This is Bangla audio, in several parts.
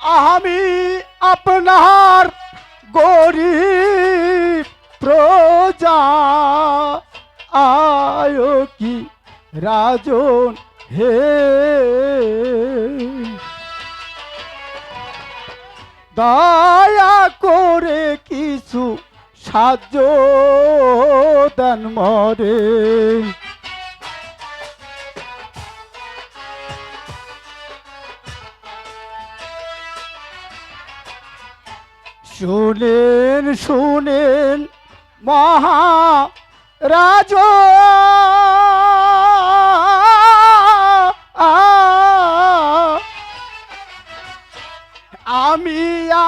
আমি আপনার গরিব প্রজা। আয় কি রাজন হে। দয়া করে কিছু সাহায্য দেন মরে। শুনেন শুনেন মহা রাজ আমি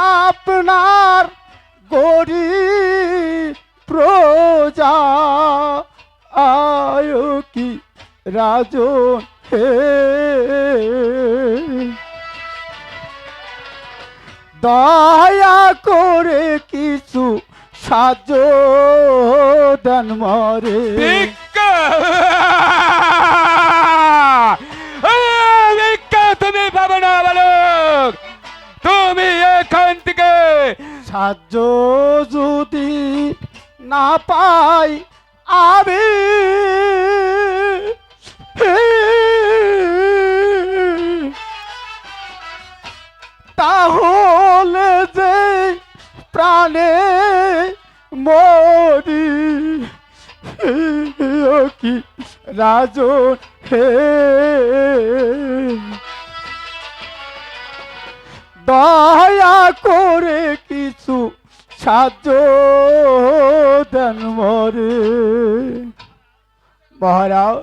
আপনার গরিব প্রজা। আয় কি রাজন হে দয়া করে কিছু সাহায্য দেন মরে। তুমি পাবে না বালক। তুমি এখান থেকে সাহায্য যদি না পাই আমি তাহলে প্রাণে মরি। কি রাজন হে? দয়া করে কিছু সাহায্য দেন মরে। মহারাজ